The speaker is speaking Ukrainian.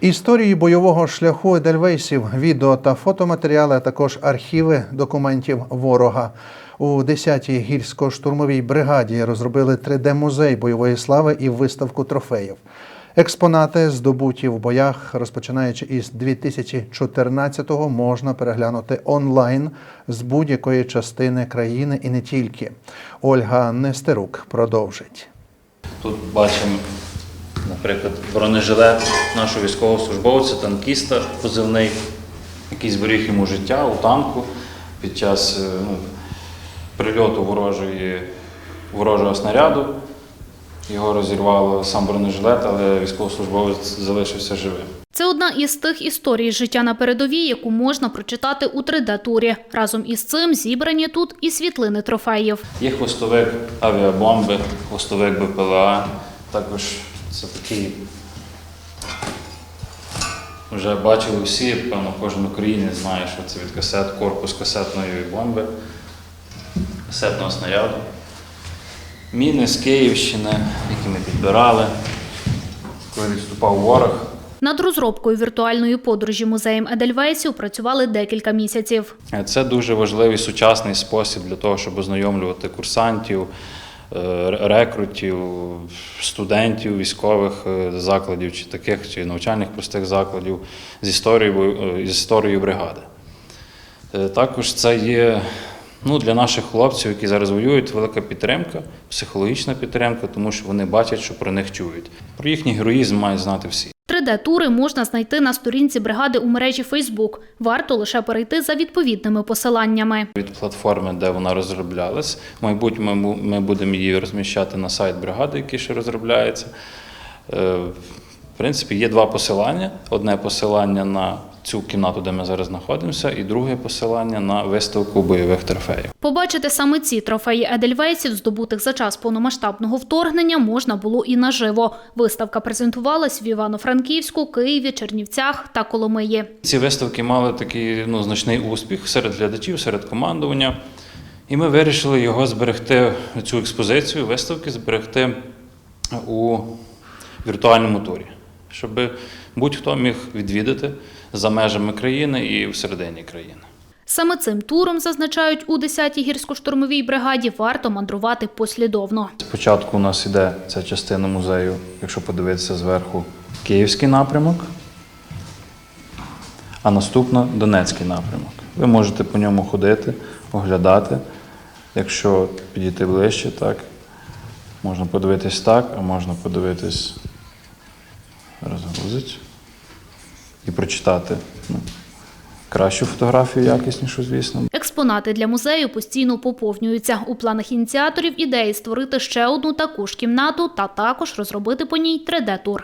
Історії бойового шляху Едельвейсів, відео та фотоматеріали, а також архіви документів ворога. У 10-й гірсько-штурмовій бригаді розробили 3D-музей бойової слави і виставку трофеїв. Експонати, здобуті в боях, розпочинаючи із 2014-го, можна переглянути онлайн з будь-якої частини країни і не тільки. Ольга Нестерук продовжить. Тут бачимо, наприклад, бронежилет нашого військовослужбовця, танкіста позивний, який зберіг йому життя у танку під час е, ну, прильоту ворожої, ворожого снаряду. Його розірвало сам бронежилет, але військовослужбовець залишився живим. Це одна із тих історій життя на передовій, яку можна прочитати у 3D-турі. Разом із цим зібрані тут і світлини трофеїв. Є хвостовик авіабомби, хвостовик БПЛА. Також це такий. Вже бачили всі, певно, кожен українець знає, що це від касет, корпус касетної бомби, касетного снаряду. Міни з Київщини, які ми підбирали, коли відступав ворог. Над розробкою віртуальної подорожі музеєм Едельвейсів працювали декілька місяців. Це дуже важливий сучасний спосіб для того, щоб ознайомлювати курсантів, рекрутів, студентів військових е, закладів чи таких, чи навчальних простих закладів з історією, е, з історією бригади. Е, Також це є ну, для наших хлопців, які зараз воюють, велика підтримка, психологічна підтримка, тому що вони бачать, що про них чують. Про їхній героїзм мають знати всі. 3D-тури можна знайти на сторінці бригади у мережі Фейсбук. Варто лише перейти за відповідними посиланнями. від платформи, де вона розроблялась. В майбутньому ми ми будемо її розміщати на сайт бригади, який ще розробляється. Е, В принципі, є два посилання: одне посилання на цю кімнату, де ми зараз знаходимося, і друге посилання на виставку бойових трофеїв. Побачити саме ці трофеї Едельвейсів, здобутих за час повномасштабного вторгнення, можна було і наживо. Виставка презентувалась в Івано-Франківську, Києві, Чернівцях та Коломиї. Ці виставки мали такий ну, значний успіх серед глядачів, серед командування. І ми вирішили його зберегти, цю експозицію, виставки зберегти у віртуальному турі, щоб будь-хто міг відвідати за межами країни і всередині країни. Саме цим туром, зазначають у 10-й гірсько-штурмовій бригаді, варто мандрувати послідовно. Спочатку у нас іде ця частина музею, якщо подивитися зверху, Київський напрямок, а наступно Донецький напрямок. Ви можете по ньому ходити, оглядати. Якщо підійти ближче, так, можна подивитись так, а можна подивитись, розгрузить і прочитати ну, кращу фотографію, якіснішу, звісно. Експонати для музею постійно поповнюються. У планах ініціаторів ідеї створити ще одну таку ж кімнату та також розробити по ній 3D-тур.